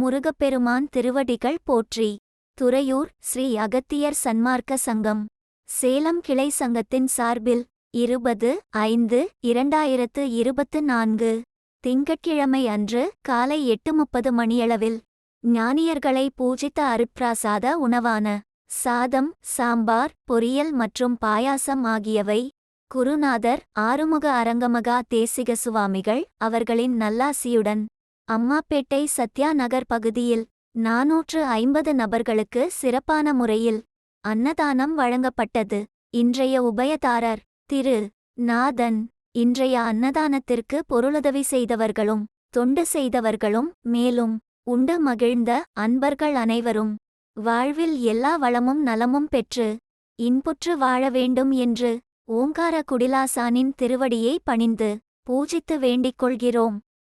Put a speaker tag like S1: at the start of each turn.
S1: முருகப்பெருமான் திருவடிகள் போற்றி. துறையூர் ஸ்ரீ அகத்தியர் சன்மார்க்க சங்கம். சேலம் கிளை சங்கத்தின் சார்பில் இருபது ஐந்து இரண்டாயிரத்து இருபத்து நான்கு. திங்கட்கிழமை அன்று காலை எட்டு முப்பது மணியளவில் ஞானியர்களை பூஜித்த அருட்பிராசாத உணவான சாதம் சாம்பார் பொரியல் மற்றும் பாயாசம் ஆகியவை குருநாதர் ஆறுமுக அரங்கமகா தேசிக சுவாமிகள் அவர்களின் நல்லாசியுடன் அம்மாப்பேட்டை சத்யா நகர் பகுதியில் நாநூற்று ஐம்பது நபர்களுக்கு சிறப்பான முறையில் அன்னதானம் வழங்கப்பட்டது. இன்றைய உபயதாரர் திரு. நாதன் இன்றைய அன்னதானத்திற்கு பொருளுதவி செய்தவர்களும் தொண்டு செய்தவர்களும் மேலும் உண்டு மகிழ்ந்த அன்பர்கள் அனைவரும். வாழ்வில் எல்லா வளமும் நலமும் பெற்று இன்புற்று வாழ வேண்டும் என்று ஓங்கார குடிலாசானின் திருவடியை பணிந்து பூஜித்து வேண்டிக் கொள்கிறோம்.